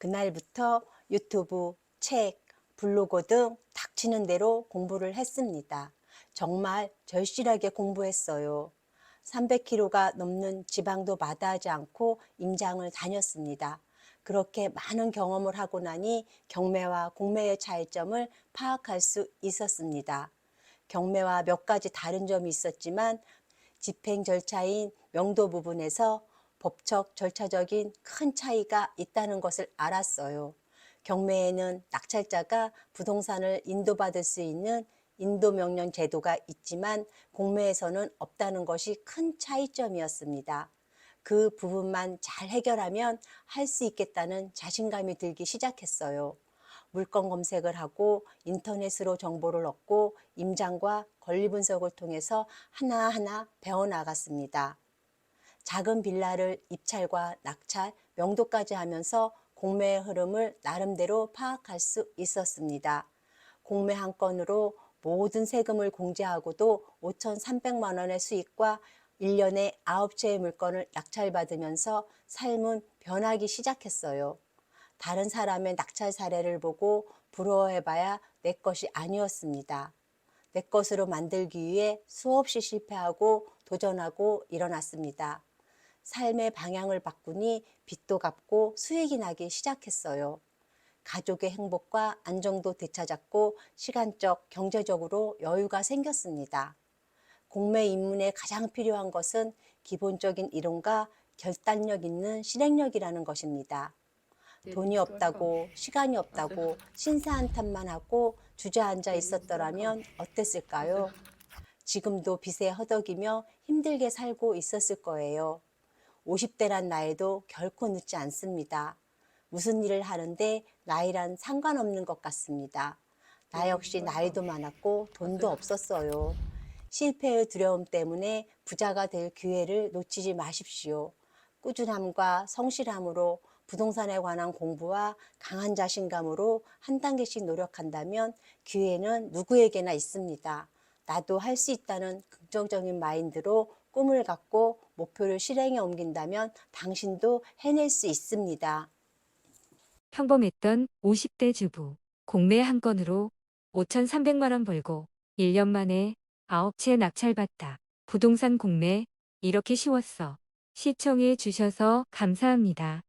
그날부터 유튜브, 책, 블로그 등 닥치는 대로 공부를 했습니다. 정말 절실하게 공부했어요. 300kg가 넘는 지방도 마다하지 않고 임장을 다녔습니다. 그렇게 많은 경험을 하고 나니 경매와 공매의 차이점을 파악할 수 있었습니다. 경매와 몇 가지 다른 점이 있었지만 집행 절차인 명도 부분에서 법적 절차적인 큰 차이가 있다는 것을 알았어요. 경매에는 낙찰자가 부동산을 인도받을 수 있는 인도 명령 제도가 있지만 공매에서는 없다는 것이 큰 차이점이었습니다. 그 부분만 잘 해결하면 할 수 있겠다는 자신감이 들기 시작했어요. 물건 검색을 하고 인터넷으로 정보를 얻고 임장과 권리 분석을 통해서 하나하나 배워나갔습니다. 작은 빌라를 입찰과 낙찰, 명도까지 하면서 공매의 흐름을 나름대로 파악할 수 있었습니다. 공매 한 건으로 모든 세금을 공제하고도 5,300만 원의 수익과 1년에 9채의 물건을 낙찰받으면서 삶은 변하기 시작했어요. 다른 사람의 낙찰 사례를 보고 부러워해봐야 내 것이 아니었습니다. 내 것으로 만들기 위해 수없이 실패하고 도전하고 일어났습니다. 삶의 방향을 바꾸니 빚도 갚고 수익이 나기 시작했어요. 가족의 행복과 안정도 되찾았고 시간적, 경제적으로 여유가 생겼습니다. 공매 입문에 가장 필요한 것은 기본적인 이론과 결단력 있는 실행력이라는 것입니다. 돈이 없다고, 시간이 없다고 신사한탄만 하고 주저앉아 있었더라면 어땠을까요? 지금도 빚에 허덕이며 힘들게 살고 있었을 거예요. 50대란 나이도 결코 늦지 않습니다. 무슨 일을 하는데 나이란 상관없는 것 같습니다. 나 역시 나이도 많았고 돈도 없었어요. 실패의 두려움 때문에 부자가 될 기회를 놓치지 마십시오. 꾸준함과 성실함으로 부동산에 관한 공부와 강한 자신감으로 한 단계씩 노력한다면 기회는 누구에게나 있습니다. 나도 할 수 있다는 긍정적인 마인드로 꿈을 갖고 목표를 실행에 옮긴다면 당신도 해낼 수 있습니다. 평범했던 50대 주부. 공매 한 건으로 5,300만 원 벌고 1년 만에 9채 낙찰받다. 부동산 공매 이렇게 쉬웠어. 시청해 주셔서 감사합니다.